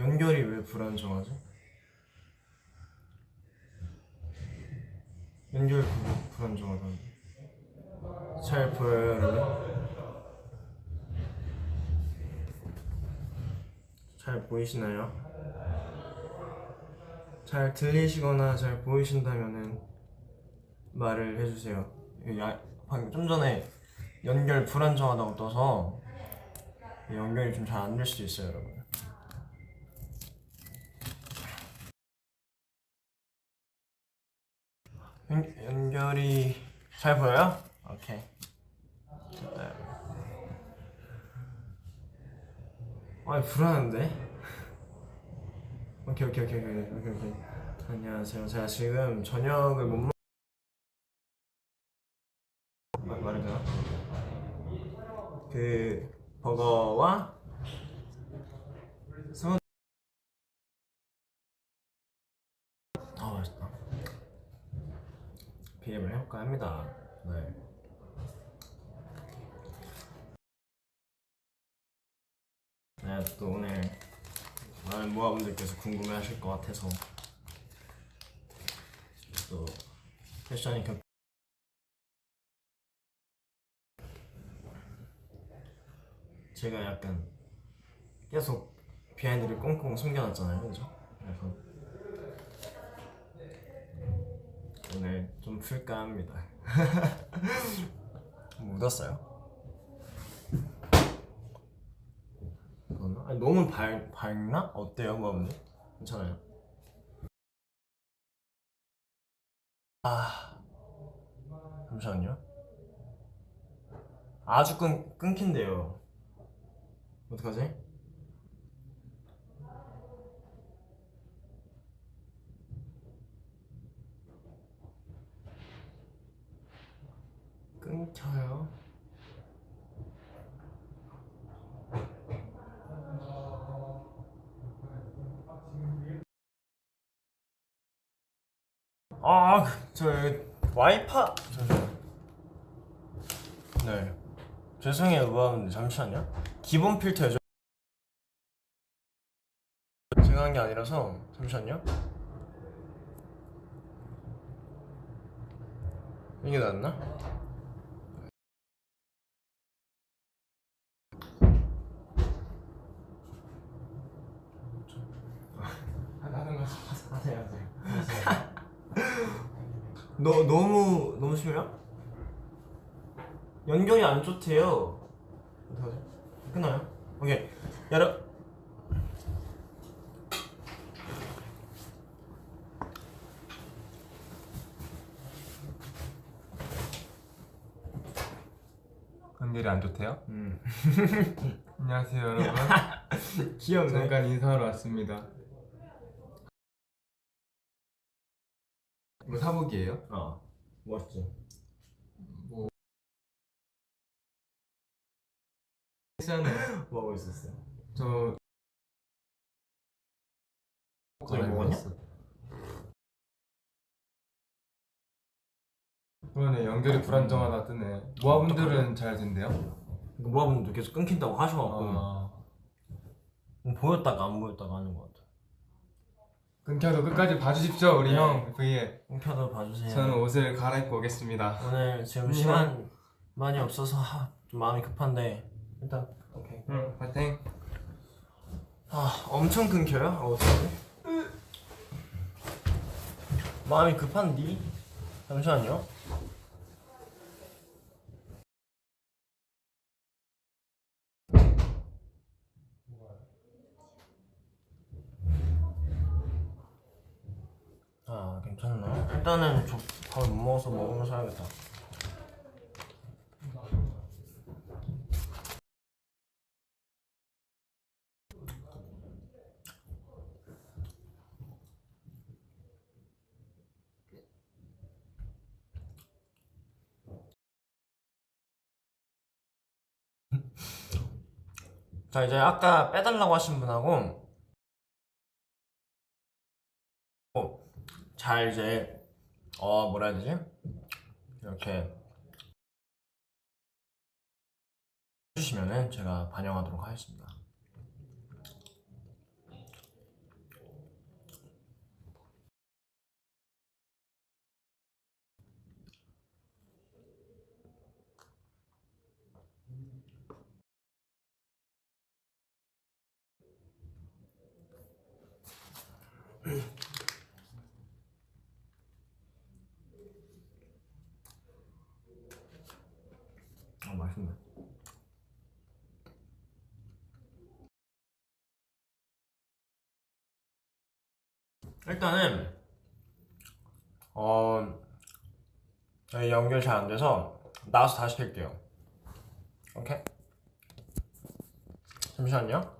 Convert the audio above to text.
연결이 왜 불안정하지? 연결 그 불안정하다는데 잘 보여요 여러분? 잘 보이시나요? 잘 들리시거나 잘 보이신다면은 말을 해주세요 야, 방금 좀 전에 연결 불안정하다고 떠서 연결이 좀 잘 안 될 수도 있어요 여러분 연, 연결이 잘 보여요? 오케이 아니 불안한데? 오케이 오케이 오케이 오케이 오케이 오케이 안녕하세요 제가 지금 저녁을 못 먹... 말, 되나? 그 버거와 스무 아 맛있다 BM을 해볼까 합니다 네. 네, 또 오늘 많은 모아분들께서 궁금해하실 것 같아서 또 패션이 겹 제가 약간 계속 비하인드를 꽁꽁 숨겨놨잖아요, 그죠? 그래서 오늘 좀 풀까 합니다. 묻었어요? 아니, 너무 밝, 밝나? 어때요, 모아분들? 괜찮아요? 아, 잠시만요. 아주 끊, 끊긴대요. 어떡하지? 끊겨요? 아, 저 와이파 잠시만요. 네. 죄송해요, 무하분들 잠시만요. 기본 필터죠. 제가 한 게 아니라서 잠시만요. 이게 낫나? 하는 거 하세요. 너 너무 너무 심해요? 연결이 안 좋대요. 어떡하지? 끊어요? 오케이. 여러 연결이 안 좋대요? 음. 안녕하세요 여러분 귀엽네. 잠깐 인사하러 왔습니다 이거 사복이에요? 어. 멋있지. 뭐 괜찮아요 뭐 하고 있었어요? 저 그걸 먹었냐? 그러네 연결이 불안정하다 뜨네 모아분들은 잘 된대요? 이거 모아분들 계속 끊긴다고 하셔갖고 아, 뭐 보였다가 안 보였다가 하는 것 같아. 끊겨도 끝까지 봐주십시오 우리 네. 형 V에 끊겨도 봐주세요. 저는 옷을 갈아입고 오겠습니다 오늘 지금 음. 시간 많이 없어서 하, 좀 마음이 급한데 일단 오케이. 응 파이팅 아 엄청 끊겨요? 아, 어떡하지? 마음이 급한디? 잠시만요 아 괜찮나? 일단은 저 밥을 못 먹어서 먹으면서 해야겠다 자 이제 아까 빼달라고 하신 분하고 잘 이제 어 뭐라 해야 되지? 이렇게 해주시면은 제가 반영하도록 하겠습니다. 맛있네. 일단은 어 연결 잘 안 돼서 나와서 다시 킬게요. 오케이. 잠시만요.